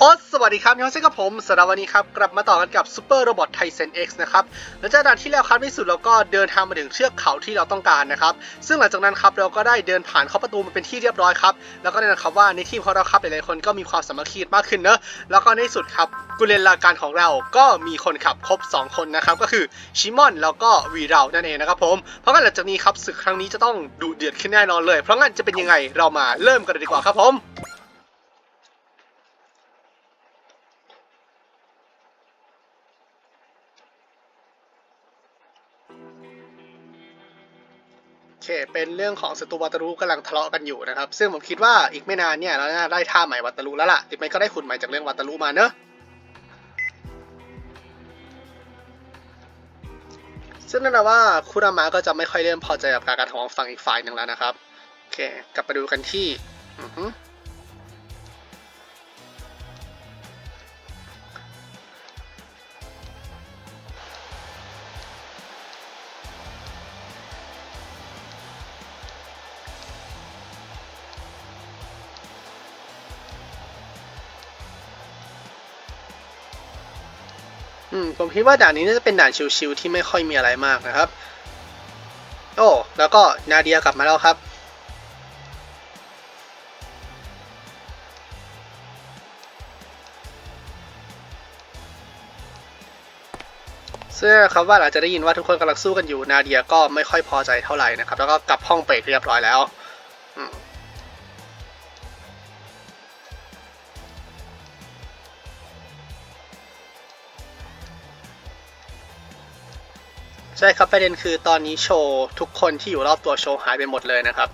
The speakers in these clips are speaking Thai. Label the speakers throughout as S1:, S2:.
S1: โอ้สวัสดีครับยองเซ่กับผมสำหรับวันนี้ครับ กลับมาต่อกันกับซูเปอร์โรบอทไทเซน X นะครับหลังจากด่านที่แล้วครับที่สุดเราก็เดินทางมาถึงเชือกเขาที่เราต้องการนะครับ ซึ่งหลังจากนั้นครับเราก็ได้เดินผ่านเข้าประตูมาเป็นที่เรียบร้อยครับ แล้วก็แน่นอนครับว่าในทีมของเราครับหลายๆคนก็มีความสามัคคีมากขึ้นเนอะแล้วก็ในสุดครับกุเลนลาการของเราก็มีคนขับครบ 2 คนนะครับก็คือชิมอนแล้วก็วีเรานั่นเองนะครับผมเพราะงั้นหลังจากนี้ครับศึกครั้งนี้จะต้องดุเดือดขึ้นแน่นอนเลย เพราะงั้นจะเป็นยังไงเรามาเริ่มกันเลยดีกว่าครับผม เค เป็นเรื่องของศัตรูวัตารุกำลังทะเลาะกันอยู่นะครับ ซึ่งผมคิดว่าอีกไม่นานเนี่ยเราน่าได้ท่าใหม่วัตารุแล้วล่ะติดไม่ก็ได้ขุนใหม่จากเรื่องวัตารุมาเนอะซึ่งนั่นแปลว่าคุรามะก็จะไม่ค่อยเริ่มพอใจกับการกระทำของฝั่งอีกฝ่ายหนึ่งแล้วนะครับ โอเค กลับไปดูกันที่ ผมคิดว่าด่านนี้น่าจะเป็นด่านชิวๆที่ไม่ค่อยมีอะไรมากนะครับ โอ้แล้วก็นาเดียกลับมาแล้วครับ ซึ่งครับว่าหลังจากได้ยินว่าทุกคนกำลังสู้กันอยู่นาเดียก็ไม่ค่อยพอใจเท่าไหร่นะครับ แล้วก็กลับห้องไปเรียบร้อยแล้ว ใช่ครับประเด็นคือตอนนี้โชว์ทุกคนที่อยู่รอบตัวโชว์หายไปหมดเลยนะครับ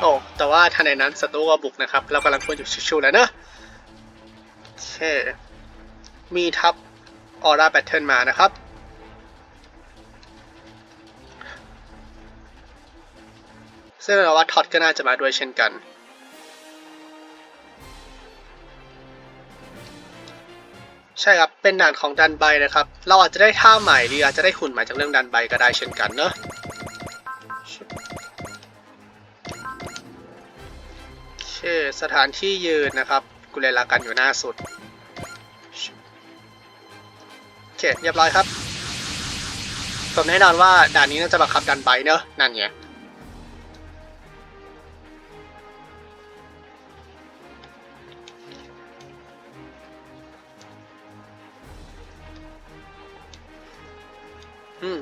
S1: โอ้แต่ว่าทันในนั้นศัตรูก็บุกนะครับ เรากำลังควรอยู่ชิวๆแล้วเนอะโอเคมีทับออร่าแบทเทิลมานะครับซึ่งเราว่าท็อตก็น่าจะมาด้วยเช่นกัน ใช่ครับ เป็นด่านของดันไบนะครับ เราอาจจะได้ท่าใหม่หรืออาจจะได้หุ่นใหม่จากเรื่องดันไบก็ได้เช่นกันเนอะ โอเคสถานที่ยืนนะครับ กุเลลากันอยู่หน้าสุด โอเค เรียบร้อยครับ ผมแน่นอนว่าด่านนี้น่าจะบังคับดันไปเนอะ นั่นไงอืม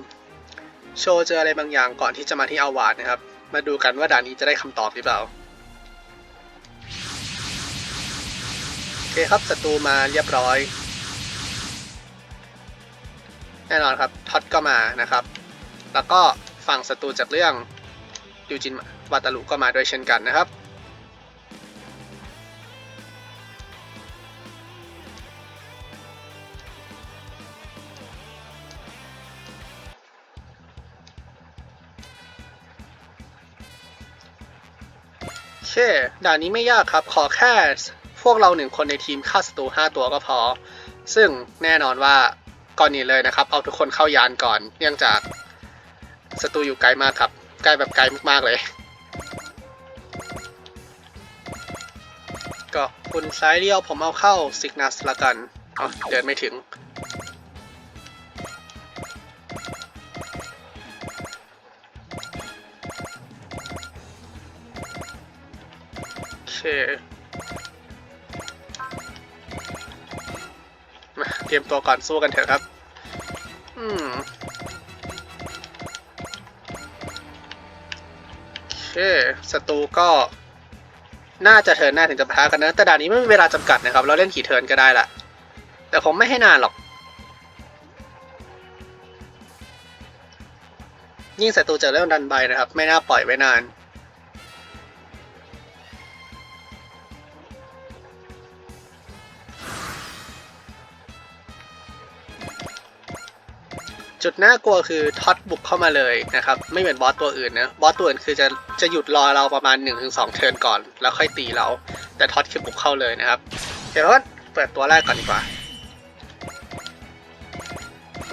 S1: โชว์เจออะไรบางอย่างก่อนที่จะมาที่อาวาดนะครับ มาดูกันว่าด่านนี้จะได้คำตอบหรือเปล่า คครับศัตรูมาเรียบร้อย แน่นอนครับท็อตก็มานะครับ แล้วก็ฝั่งศัตรูจากเรื่องยูจินวาตาลุก็มาด้วยเช่นกันนะครับ โอเคด่านนี้ไม่ยากครับ ขอแค่ วกเราหนึ่งคนในทีมฆ่าศัตรู5 ตัวก็พอ ซึ่งแน่นอนว่าก่อนนี้เลยนะครับ เอาทุกคนเข้ายานก่อน เนื่องจากศัตรูอยู่ไกลมากครับ ใกล้แบบไกลมากๆเลย ก็คุณซ้ายเลี้ยวผมเอาเข้าซิกนัสละกันอ๋อเดินไม่ถึงโอเค เตรียมตัวก่อนสู้กันเถอะครับ อืมโอเคศัตรูก็น่าจะเทินหน้าถึงจะปะทะกันนะ แต่ด่านนี้ไม่มีเวลาจำกัดนะครับ เราเล่นกี่เทินก็ได้ละแต่ผมไม่ให้นานหรอก ยิ่งศัตรูเจอเรื่องดันใบนะครับ ไม่น่าปล่อยไว้นาน จุดน่ากลัวคือท็อตบุกเข้ามาเลยนะครับไม่เหมือนบอสตัวอื่นนะบอสตัวอื่นคือจะจะหยุดรอเราประมาณ 1-2 เทิร์นก่อน แล้วค่อยตีเรา แต่ท็อตคือบุกเข้าเลยนะครับเดี๋ยวเราเปิดตัวแรกก่อนดีกว่า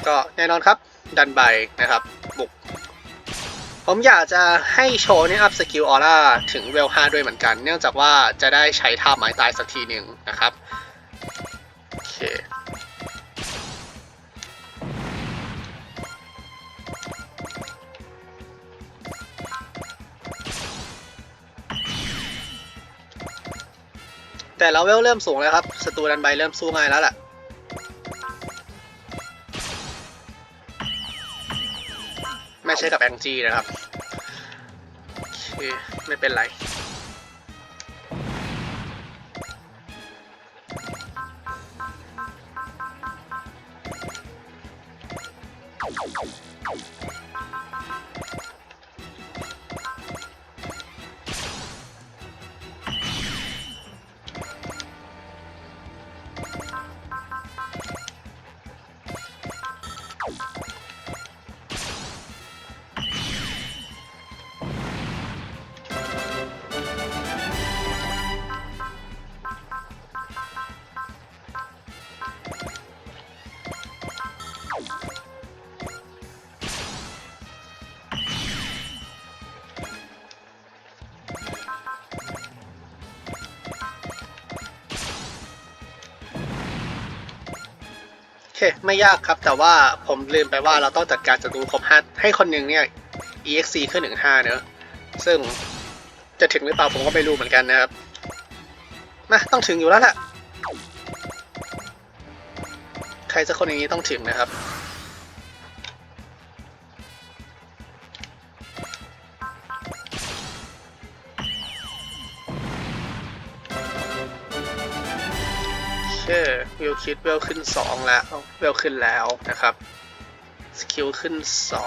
S1: ก็แน่นอนครับดันใบนะครับบุก ผมอยากจะให้โชว์นี่อัพสกิลออร่าถึงเวล 5 ด้วยเหมือนกัน เนื่องจากว่าจะได้ใช้ท่าหมายตายสักทีหนึ่งนะครับโอเค แต่เราเวลเริ่มสูงแล้วครับศัตรูดันใบเริ่มสู้ง่ายแล้วล่ะไม่ใช่กับแองจี้นะครับโอเคไม่เป็นไรโอ ไม่ยากครับ แต่ว่าผมลืมไปว่าเราต้องจัดการศัตรูครบห้าให้คนหนึ่งเนี่ย EXC ขึ้นหนึ่งห้าเนอะซึ่งจะถึงหรือเปล่าผมก็ไม่รู้เหมือนกันนะครับมาต้องถึงอยู่แล้วแหละใครสักคนอย่างนี้ต้องถึงนะครับ วิวคิดเวลขึ้น2แล้วเวลขึ้นแล้วนะครับสกิลขึ้น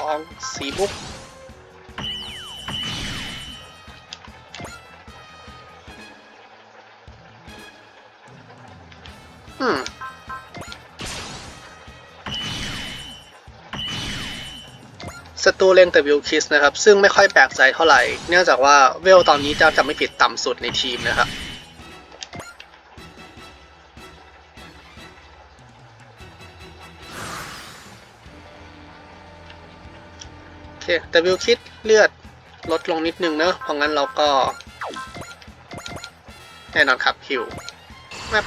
S1: 2สีบุ๊กอืมศัตรูเล็งแต่วิวคิสนะครับ ซึ่งไม่ค่อยแปลกใจเท่าไหร่ เนื่องจากว่าเวลตอนนี้จะจำไม่ผิดต่ำสุดในทีมนะครับ เคแต่วิวคิดเลือดลดลงนิดนึงเนอะเพราะงั้นเราก็ แน่นอนครับฮิวแมป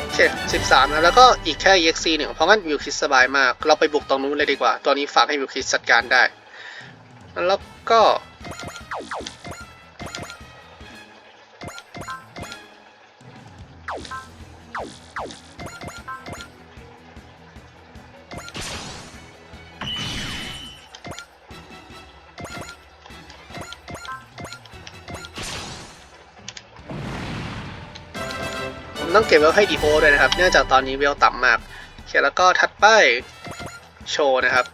S1: โอเค13นะแล้วก็อีกแค่ EXC หนึ่งเพราะงั้นวิวคิดสบายมาก เราไปบุกตรงนู้นเลยดีกว่า ตัวนี้ฝากให้วิวคิดจัดการได้ แล้วก็ ต้องเก็บไว้ให้ดีโอด้วยนะครับ เนื่องจากตอนนี้เวลต่ำมากโอเคแล้วก็ถัดไปโชว์นะครับ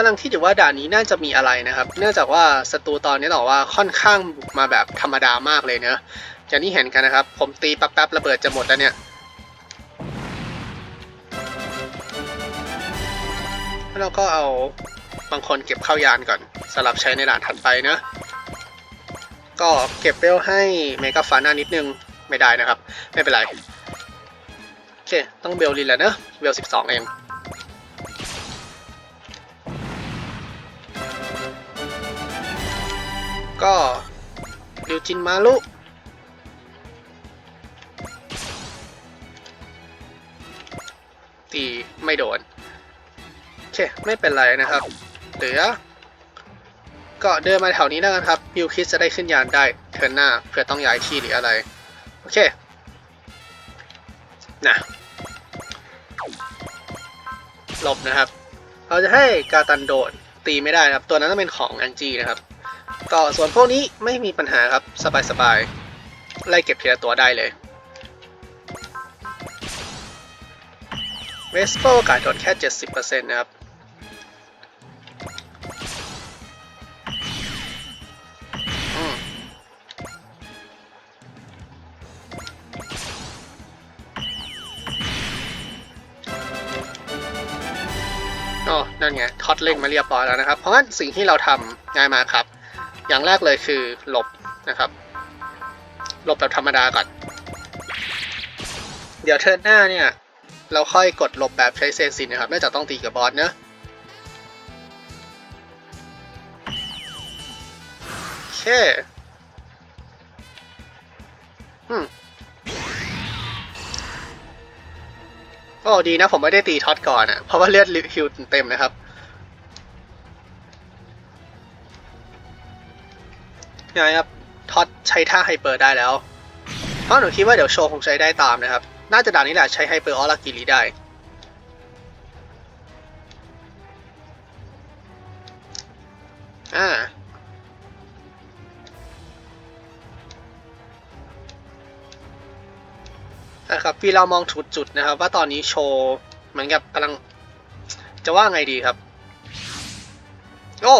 S1: กำลังคิดอยู่ว่าด่านนี้น่าจะมีอะไรนะครับ เนื่องจากว่าศัตรูตอนนี้บอกว่าค่อนข้างบุกมาแบบธรรมดามากเลยเนอะอย่างที่เห็นกันนะครับ ผมตีแป๊บๆระเบิดจะหมดแล้วเนี่ยแล้วเราก็เอาบางคนเก็บเข้ายานก่อนสำหรับใช้ในด่านถัดไปเนอะก็เก็บเวลให้เมกาฟาน่านิดนึงไม่ได้นะครับ ไม่เป็นไร โอเค ต้องเบลลินแล้วเนอะเบล12เอง ก็ดิวจินมาลุตีไม่โดนโอเคไม่เป็นไรนะครับเหลือก็เดินมาแถวนี้แล้วกันครับบิวคิดจะได้ขึ้นยานได้เทิร์นหน้าเพื่อต้องย้ายที่หรืออะไร โอเคนะหลบนะครับ เราจะให้กาตันโดดตีไม่ได้นะครับ ตัวนั้นต้องเป็นของแองจีนะครับ ก็ส่วนพวกนี้ไม่มีปัญหาครับ สบายๆ ไล่เก็บทีละตัวได้เลย เวสโปกาดโดนแค่ 70%นะครับ อ๋อ นั่นไง ท็อตเล่งมาเรียบร้อยแล้วนะครับ เพราะงั้นสิ่งที่เราทำง่ายมากครับ อย่างแรกเลยคือหลบนะครับ หลบแบบธรรมดาก่อน เดี๋ยวเทิร์นหน้าเนี่ย เราค่อยกดหลบแบบใช้เซนซินนะครับเนื่องจากต้องตีกับบอสเนอะโอเคอืมโอ้ดีนะผมไม่ได้ตีท็อตก่อนอะเพราะว่าเลือดฮิวเต็มนะครับ ไงครับท็อตใช้ท่าไฮเปอร์ได้แล้ว เพราะหนูคิดว่าเดี๋ยวโชว์คงใช้ได้ตามนะครับ น่าจะด่านนี้แหละใช้ไฮเปอร์ออลากิริได้ อ่านะครับพี่เรามองถูกจุดนะครับ ว่าตอนนี้โชว์เหมือนกับกำลังจะว่าไงดีครับ โอ้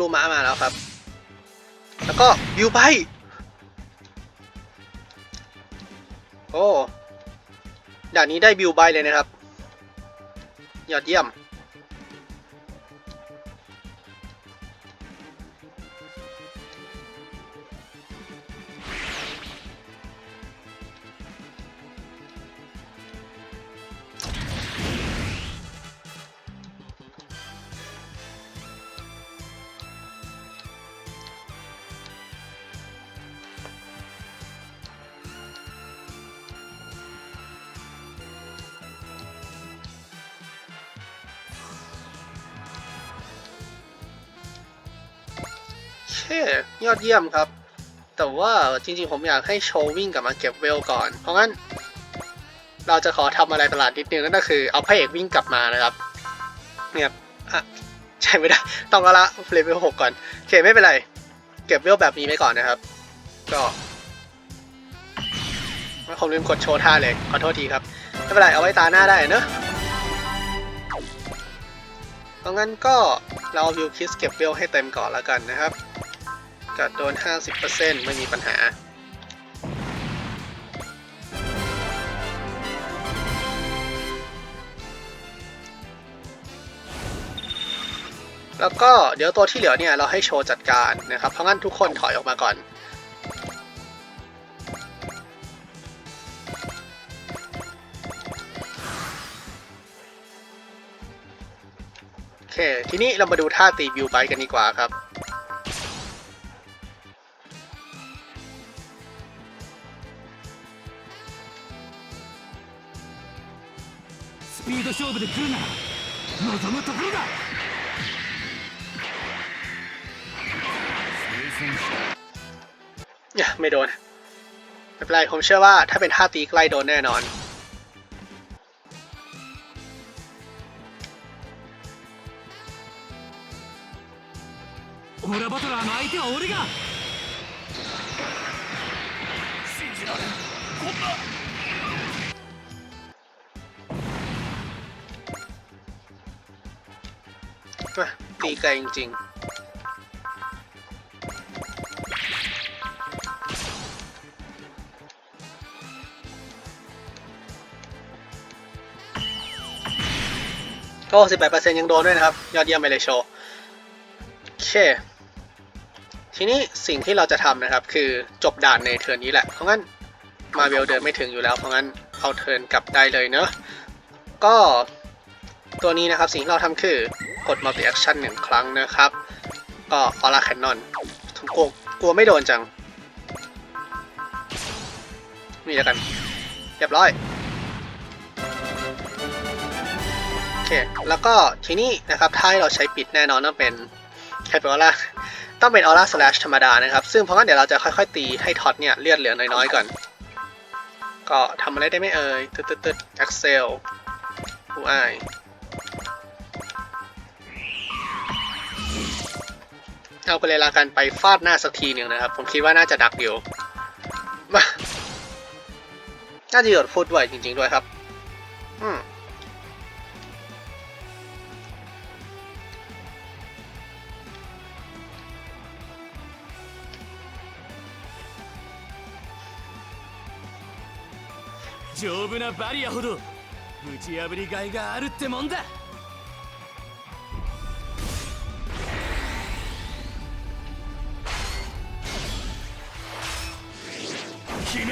S1: รุมะมาแล้วครับ แล้วก็บิวไป โอ้ด่านนี้ได้บิวไปเลยนะครับ ยอดเยี่ยม ยอดเยี่ยมครับ แต่ว่าจริงๆผมอยากให้โชว์วิ่งกลับมาเก็บเวลก่อน เพราะงั้น เราจะขอทำอะไรประหลาดนิดนึงนั่นก็คือเอาพระเอกวิ่งกลับมานะครับ เนี่ยอะใช่ไม่ได้ ต้องละเลเวลหกก่อนโอเคไม่เป็นไร เก็บเวลแบบนี้ไว้ก่อนนะครับ ก็ผมลืมกดโชว์ท่าเลยขอโทษทีครับไม่เป็นไรเอาไว้ตาหน้าได้เนอะเพราะงั้นก็เราวิวคิสเก็บเวลให้เต็มก่อนแล้วกันนะครับ กัดโดน 50%ไม่มีปัญหา แล้วก็เดี๋ยวตัวที่เหลือเนี่ยเราให้โชว์จัดการนะครับ เพราะงั้นทุกคนถอยออกมาก่อนโอเคทีนี้เรามาดูท่าตีบิวไบกันดีกว่าครับ
S2: ピード勝負で来るなら望むところだ
S1: เไม่โดนไม่เป็นไรผมเชื่อว่าถ้าเป็นท่าตีใกล้โดนแน่นอน
S2: オラバトラーの相手は俺が信じられんこんな
S1: ตีไกลจริงก็สิบแปดเปอร์เซ็นต์ยังโดนด้วยนะครับ ยอดเยี่ยมไปเลยโชว์โอเค ทีนี้สิ่งที่เราจะทำนะครับ คือจบด่านในเทิร์นนี้แหละ เพราะงั้นมาเวลเดินไม่ถึงอยู่แล้ว เพราะงั้นเอาเทิร์นกลับได้เลยเนอะก็ตัวนี้นะครับสิ่งที่เราทำคือ กด multi action หนึ่งครั้งนะครับ ก็ออร่าแคนนอนกลัวกลัวไม่โดนจัง นี่แล้วกัน เรียบร้อย โอเค แล้วก็ทีนี้นะครับถ้าให้เราใช้ปิดแน่นอนต้องเป็นใครเป็นออร่าต้องเป็นออร่าสแลชธรรมดานะครับ ซึ่งเพราะงั้นเดี๋ยวเราจะค่อยๆ ตีให้ท็อตเนี่ยเลือดเหลือน้อยๆก่อน ก็ทำอะไรได้ไม่เอ่ยตึ๊ดตึ๊ดตึ๊ด Excel ผู้ เอาไปเลยละกันไปฟาดหน้าสักทีหนึ่งนะครับ ผมคิดว่าน่าจะดักอยู่ มาน่าจะหยดฟุตไว้จริงๆด้วยครับ อืม
S2: 丈夫なバリアほど打ち破りがいがあるってもんだ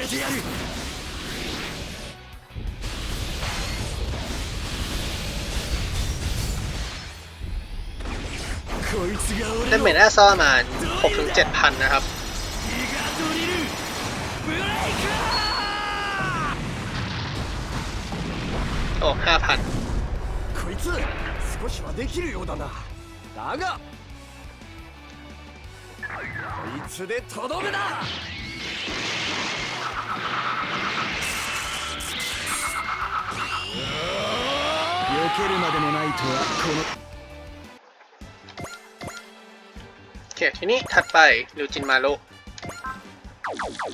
S2: てやるこいつが
S1: เล่
S2: 俺
S1: น
S2: の
S1: เม
S2: ギ
S1: ทแอสซอประมาณ6-7พันนะครับ
S2: ガドリルブレイク
S1: โอ้ห้าพัน
S2: こいつ少しはできるようだなだがこいつでとどめだ 避けるまでもないとはこの
S1: โอเค ทีนี้ถัดไปลิวจินมารุ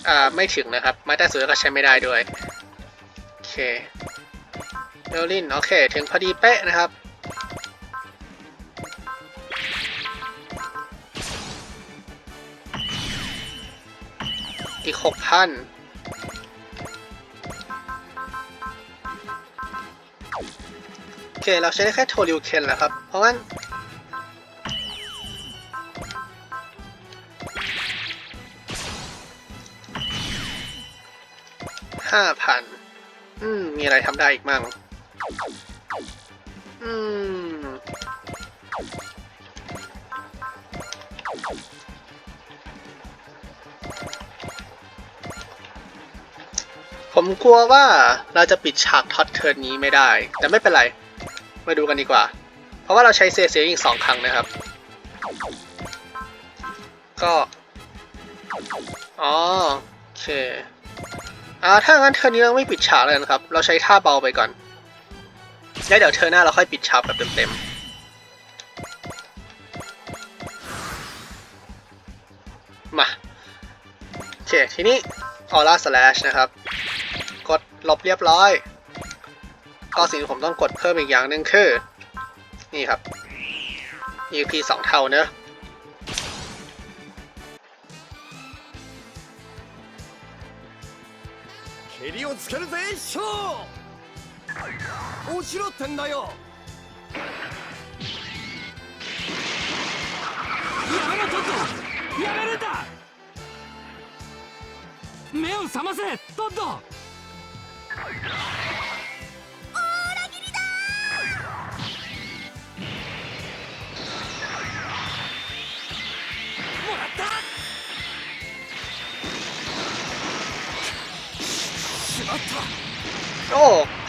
S1: อ่า ไม่ถึงนะครับ ไม้ใต้สุดก็ใช้ไม่ได้ด้วย โอเคเดลิน โอเค ถึงพอดีเป๊ะนะครับ อีกหกพัน เค เราใช้ได้แค่โทริวเคนแหละครับ เพราะงั้น ห้าพัน อืม มีอะไรทำได้อีกมั่ง อืม ผมกลัวว่าเราจะปิดฉากท็อตเทิร์นนี้ไม่ได้ แต่ไม่เป็นไร มาดูกันดีกว่า เพราะว่าเราใช้เซเซอีกสองครั้งนะครับ ก็ อ๋อโอเค อ่า ถ้างั้นเทอร์นี้เราไม่ปิดฉากเลยนะครับ เราใช้ท่าเบาไปก่อน แล้วเดี๋ยวเทอร์หน้าเราค่อยปิดฉากแบบเต็มๆมาโอเค ทีนี้ออร่าสแลชนะครับ กดลบเรียบร้อย ก็สิ่งที่ผมต้องกดเพิ่มอีกอย่างหนึ่งคือ นี่ครับ EP สองเท่าเนอะ
S2: 蹴りをつけるぜ一生おしろってんだよやめろトッドやめるんだ目を覚ませトッド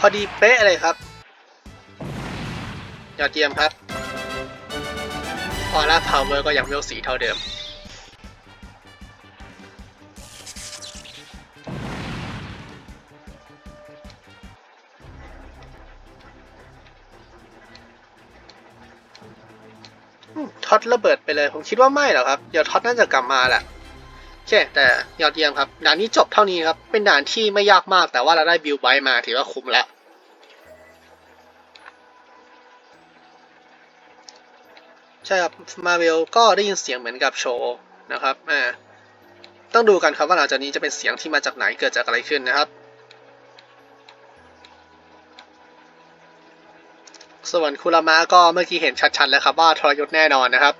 S1: อ้พอดีเป๊ะเลยครับยอดเยี่ยมครับออร่าพาวเวอร์ก็ยังเวลสีเท่าเดิม ท็อตระเบิดไปเลย ผมคิดว่าไม่หรอกครับ เดี๋ยวท็อตน่าจะกลับมาแหละโอเคแต่ยอดเยี่ยมครับ ด่านนี้จบเท่านี้ครับ เป็นด่านที่ไม่ยากมากแต่ว่าเราได้บิลไบต์มาถือว่าคุ้มแล้ว ใช่ครับมาเวลก็ได้ยินเสียงเหมือนกับโชว์นะครับอ่าต้องดูกันครับว่าหลังจากนี้จะเป็นเสียงที่มาจากไหนเกิดจากอะไรขึ้นนะครับ ส่วนคุรามะก็เมื่อกี้เห็นชัดๆแล้วครับว่าทรยศแน่นอนนะครับ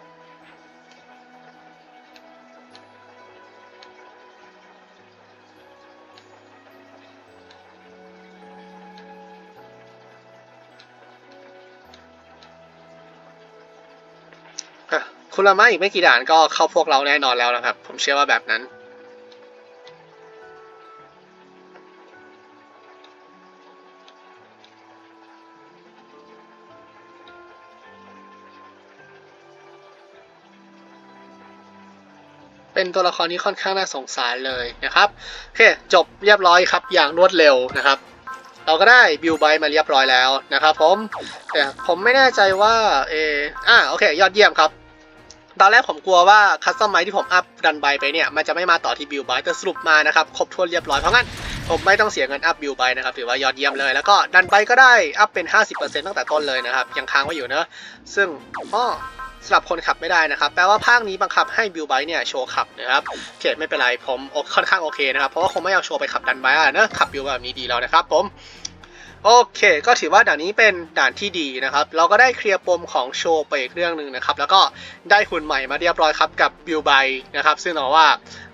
S1: คุรามะอีกไม่กี่ด่านก็เข้าพวกเราแน่นอนแล้วนะครับ ผมเชื่อว่าแบบนั้น เป็นตัวละครที่ค่อนข้างน่าสงสารเลยนะครับโอเคจบเรียบร้อยครับอย่างรวดเร็วนะครับเราก็ได้บิลไบมาเรียบร้อยแล้วนะครับผมแต่ผมไม่แน่ใจว่าเอออ่าโอเค ยอดเยี่ยมครับ ตอนแรกผมกลัวว่าคัสตอมไมที่ผมอัพดันไบไปเนี่ย มันจะไม่มาต่อที่บิลไบแต่สรุปมานะครับ ครบถ้วนเรียบร้อย เพราะงั้น ผมไม่ต้องเสียเงินอัพบิลไบนะครับ ถือว่ายอดเยี่ยมเลย แล้วก็ดันไบก็ได้อัพเป็น 50%ตั้งแต่ต้นเลยนะครับ ยังค้างไว้อยู่เนอะซึ่งอ้อสำหรับคนขับไม่ได้นะครับ แปลว่าภาคนี้บังคับให้บิลไบเนี่ยโชว์ขับนะครับโอเคไม่เป็นไรผมค่อนข้างโอเคนะครับ เพราะว่าคงไม่เอาโชว์ไปขับดันไบอะเนอะขับบิลแบบนี้ดีแล้วนะครับผม โอเค ก็ถือว่าด่านนี้เป็นด่านที่ดีนะครับ เราก็ได้เคลียร์ปมของโชว์ไปอีกเรื่องหนึ่งนะครับ แล้วก็ได้หุ่นใหม่มาเรียบร้อยครับกับบิวไบนะครับ ซึ่งหนอว่า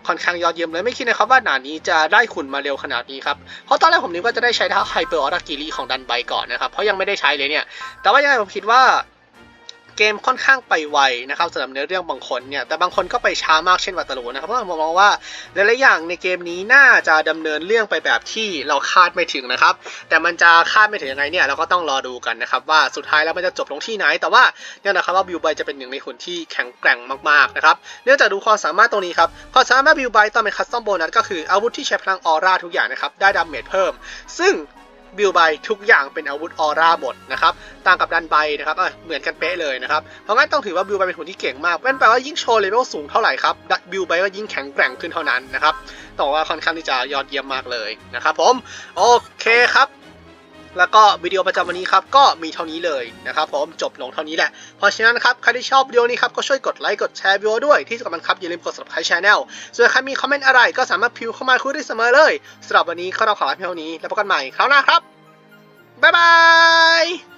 S1: ค่อนข้างยอดเยี่ยมเลยไม่คิดนะครับว่าด่านนี้จะได้หุ่นมาเร็วขนาดนี้ครับ เพราะตอนแรกผมนึกว่าจะได้ใช้ท่าไฮเปอร์ออรากิลีของดันไบก่อนนะครับ เพราะยังไม่ได้ใช้เลยเนี่ย แต่ว่ายังไงผมคิดว่า เกมค่อนข้างไปไวนะครับสำหรับเนื้อเรื่องบางคนเนี่ยแต่บางคนก็ไปช้ามากเช่นวัตารุนะครับเพราะผมมองว่าหลายๆอย่างในเกมนี้น่าจะดำเนินเรื่องไปแบบที่เราคาดไม่ถึงนะครับ แต่มันจะคาดไม่ถึงยังไงเนี่ยเราก็ต้องรอดูกันนะครับว่าสุดท้ายแล้วมันจะจบลงที่ไหน แต่ว่าเนี่ยนะครับว่าบิวไบจะเป็นหนึ่งในหุ่นที่แข็งแกร่งมากๆนะครับเนื่องจากดูความสามารถตรงนี้ครับความสามารถบิวไบตอนเป็นคัสตอมโบนัสก็คืออาวุธที่ใช้พลังออร่าทุกอย่างนะครับได้ดาเมจเพิ่ม ซึ่ง บิลไบทุกอย่างเป็นอาวุธออร่าหมดนะครับต่างกับดันไบนะครับเออเหมือนกันเป๊ะเลยนะครับเพราะงั้นต้องถือว่าบิลไบเป็นหุ่นที่เก่งมากนั่นแปลว่ายิ่งโชว์เลเวลสูงเท่าไหร่ครับบิลไบก็ยิ่งแข็งแกร่งขึ้นเท่านั้นนะครับต้องบอกว่าค่อนข้างที่จะยอดเยี่ยมมากเลยนะครับผมโอเคครับ แล้วก็วิดีโอประจำวันนี้ครับก็มีเท่านี้เลยนะครับผมจบลงเท่านี้แหละ เพราะฉะนั้นครับใครที่ชอบวิดีโอนี้ครับก็ช่วยกดไลค์กดแชร์วิดีโอด้วยที่สำคัญครับอย่าลืมกด subscribe channel ส่วนใครมีคอมเมนต์อะไรก็สามารถพิมพ์เข้ามาคุยได้เสมอเลยสำหรับวันนี้ก็เราขอลาเพียงเท่านี้แล้วพบกันใหม่คราวหน้าครับบ๊ายบาย